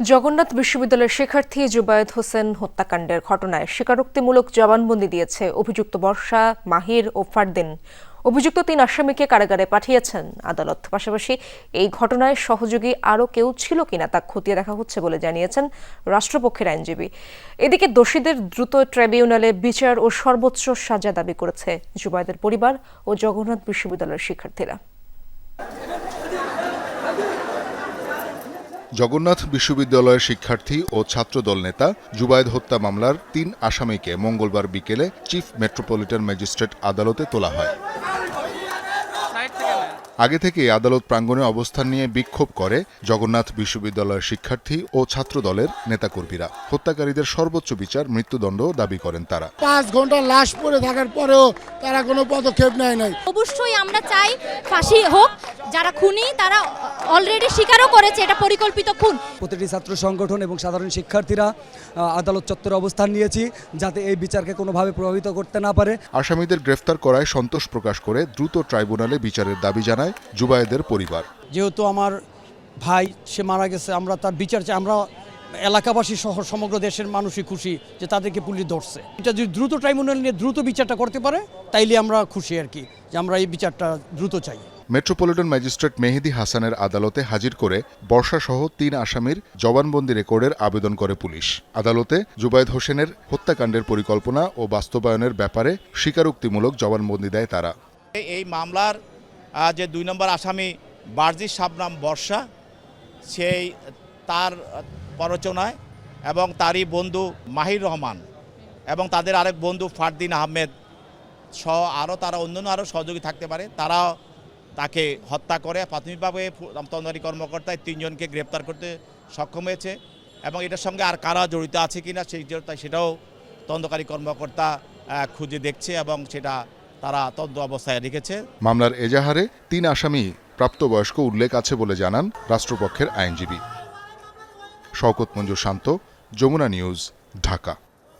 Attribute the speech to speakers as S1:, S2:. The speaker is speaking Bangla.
S1: জগন্নাথ বিশ্ববিদ্যালয়ের শিক্ষার্থী জুবায়েদ হোসেন হত্যাকাণ্ডের ঘটনায় স্বীকারোক্তিমূলক জবানবন্দি দিয়েছে অভিযুক্ত বর্ষা, মাহির ও ফারদিন। অভিযুক্ত তিন আসামিকে কারাগারে পাঠিয়েছেন আদালত। পাশাপাশি এই ঘটনায় সহযোগী আরও কেউ ছিল কিনা তা খতিয়ে দেখা হচ্ছে বলে জানিয়েছেন রাষ্ট্রপক্ষের আইনজীবী। এদিকে দোষীদের দ্রুত ট্রাইব্যুনালে বিচার ও সর্বোচ্চ সাজা দাবি করেছে জুবায়েদের পরিবার ও জগন্নাথ বিশ্ববিদ্যালয়ের শিক্ষার্থীরা।
S2: জগন্নাথ বিশ্ববিদ্যালয়ের শিক্ষার্থী ও ছাত্রদল নেতা জুবায়েদ হত্যা মামলার তিন আসামিকে মঙ্গলবার বিকেলে চিফ মেট্রোপলিটন ম্যাজিস্ট্রেট আদালতে তোলা হয়। আগে থেকে আদালত প্রাঙ্গণে অবস্থান নিয়ে বিক্ষোভ করে জগন্নাথ বিশ্ববিদ্যালয়ের শিক্ষার্থী ও ছাত্র দলের নেতাকর্মীরা। হত্যাকারীদের সর্বোচ্চ বিচার মৃত্যুদণ্ড দাবি করেন তারা।
S3: পাঁচ ঘণ্টা লাশ পড়ে থাকার পরেও তারা কোনো পদক্ষেপ নেয় নাই।
S4: অবশ্যই আমরা চাই ফাঁসি হোক যারা খুনি তারা অলরেডি স্বীকারও করেছে এটা পরিকল্পিত খুন।
S5: প্রতিটি ছাত্র সংগঠন এবং সাধারণ শিক্ষার্থীরা আদালত চত্বরে অবস্থান নিয়েছি যাতে এই বিচারকে কোনোভাবে প্রভাবিত করতে না পারে।
S2: আসামিদের গ্রেফতার করায় সন্তোষ প্রকাশ করে দ্রুত ট্রাইব্যুনালে বিচারের দাবি জানায় জুবায়েদের পরিবার।
S6: যেহেতু আমার ভাই সে মারা গেছে আমরা তার বিচার চাই। আমরা এলাকাবাসী সহ সমগ্র দেশের মানুষই খুশি যে তাদেরকে পুলিশ ধরছে। এটা যদি দ্রুত ট্রাইব্যুনাল নিয়ে দ্রুত বিচারটা করতে পারে তাইলে আমরা খুশি আর কি যে আমরা এই বিচারটা দ্রুত চাই।
S2: মেট্রোপলিটন ম্যাজিস্ট্রেট মেহেদি হাসানের আদালতে হাজির করে বর্ষাসহ তিন আসামির জবানবন্দি রেকর্ডের আবেদন করে পুলিশ। আদালতে জুবায়েদ হোসেনের হত্যাকাণ্ডের পরিকল্পনা ও বাস্তবায়নের ব্যাপারে স্বীকারোক্তিমূলক জবানবন্দি দেয় তারা।
S7: এই- মামলার যে দুই নম্বর আসামি বার্জি শাবনাম বর্ষা, সেই তার প্ররোচনায় এবং তারই বন্ধু মাহির রহমান এবং তাদের আরেক বন্ধু ফারদিন আহমেদ সহ আরও তারা অন্যান্য আরও সহযোগী থাকতে পারে। তারাও তাকে হত্যা করে প্রাথমিকভাবে তদন্তকারী কর্মকর্তায় তিনজনকে গ্রেপ্তার করতে সক্ষম হয়েছে এবং এটার সঙ্গে আর কারা জড়িত আছে কি না সেই সেটাও তদন্তকারী কর্মকর্তা খুঁজে দেখছে এবং সেটা তারা তদন্ত অবস্থায় রেখেছে।
S2: মামলার এজাহারে তিন আসামি প্রাপ্তবয়স্ক উল্লেখ আছে বলে জানান রাষ্ট্রপক্ষের আইনজীবী। শওকত মঞ্জুর শান্ত, যমুনা নিউজ, ঢাকা।